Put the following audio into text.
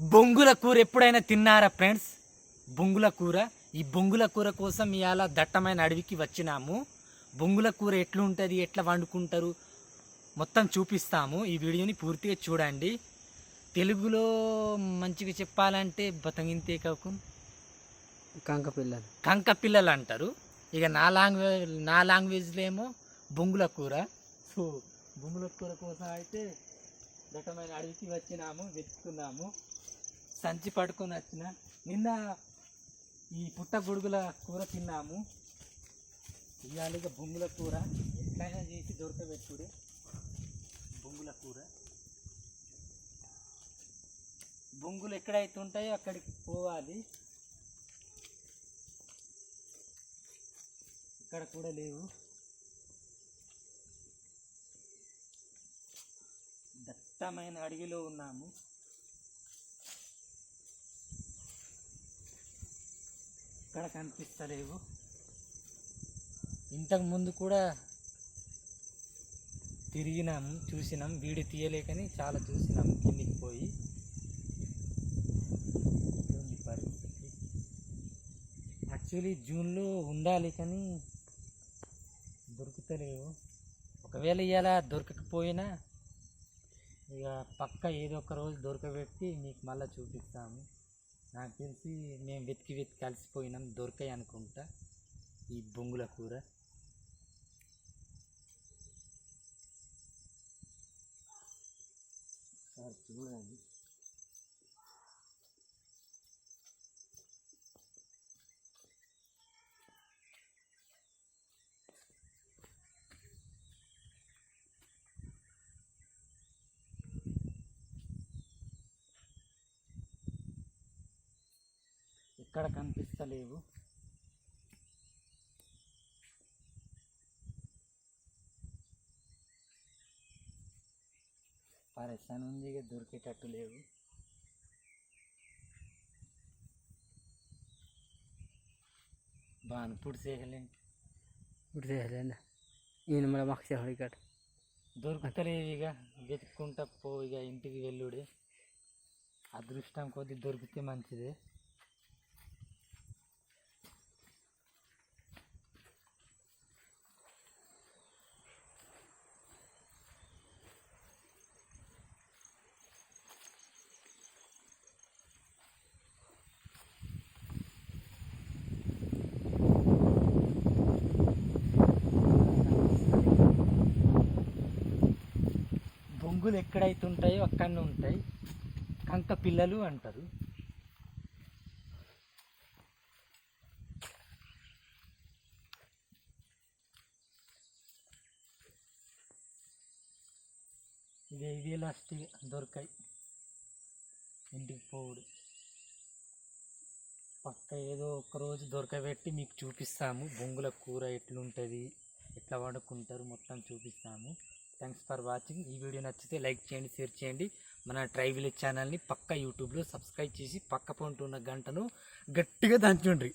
బొంగుల కూర ఎప్పుడైనా తిన్నారా ఫ్రెండ్స్? బొంగుల కూర? ఈ బొంగుల కూర కోసం ఇవాళ దట్టమైన అడవికి వచ్చినాము. బొంగుల కూర ఎట్లుంటుంది? ఎట్లా వండుకుంటారు? మొత్తం చూపిస్తాము. ఈ వీడియోని పూర్తిగా చూడండి. తెలుగులో మంచిగా చెప్పాలంటే బతంగింతే కాకు. కంక పిల్లలు. కంక పిల్లలు అంటారు. ఇక నా లాంగ్వేజ్ నా లాంగ్వేజ్లో ఏమో బొంగుల కూర. సో బొంగుల కూర కోసం అయితే దట్టమైన అడవికి వచ్చినాము వెతుకున్నాము. సంచి పట్టుకొని వచ్చిన. నిన్న ఈ పుట్ట గొడుగుల కూర తిన్నాము. ఇవాళ బొంగుల కూర. ఎట్లయినా చేసి దొరకబెట్టుడు. బొంగుల కూర. బొంగులు ఎక్కడైతే ఉంటాయో అక్కడికి పోవాలి. ఇక్కడ కూడా లేవు. దట్టమైన అడవిలో ఉన్నాము. ఎక్కడ కనిపిస్తలేవు. ఇంతకు ముందు కూడా తిరిగినాము చూసినాం వీడి తీయలేకని చాలా చూసినాం కిందికి పోయి. పరిస్థితి. యాక్చువల్లీ జూన్లో ఉండాలి కానీ దొరుకుతలేవు. ఒకవేళ ఇలా దొరకకపోయినా ఇక పక్క ఏదో ఒక రోజు దొరకబెట్టి మీకు మళ్ళీ చూపిస్తాము. నాకు తెలిసి మేము వెతికి వెతికి కలిసిపోయినాం దొరికాయి అనుకుంటా ఈ బొంగుల కూర. చూడండి. ఎక్కడ కనిపిస్తలేవు. పరేషాన్ ఉంది ఇక దొరికేటట్టు లేవు. బాను పుడిసేయలేం ఇప్పుడు చేయలేదు ఈయన మళ్ళీ మాకు చేయడు ఇక్కడ. దొరుకుతలేవు ఇక వెతుక్కుంటా పో ఇక ఇంటికి వెళ్ళుడే. అదృష్టం కొద్ది దొరికితే మంచిదే. పురుగులు ఎక్కడైతే ఉంటాయో అక్కడనే ఉంటాయి. కంక పిల్లలు అంటారు. ఇవి ఇదే లాస్ట్ దొరకాయి. ఇంటికి పోవుడు. పక్క ఏదో ఒక రోజు దొరకబెట్టి మీకు చూపిస్తాము. బొంగుల కూర ఎట్లుంటుంది ఎట్లా వండుకుంటారు మొత్తం చూపిస్తాము. థ్యాంక్స్ ఫర్ వాచింగ్ ఈ వీడియో నచ్చితే లైక్ చేయండి షేర్ చేయండి. మన ట్రై విలేజ్ ఛానల్ని పక్క యూట్యూబ్లో సబ్స్క్రైబ్ చేసి పక్క పొంటున్న గంటను గట్టిగా దంచుండ్రి.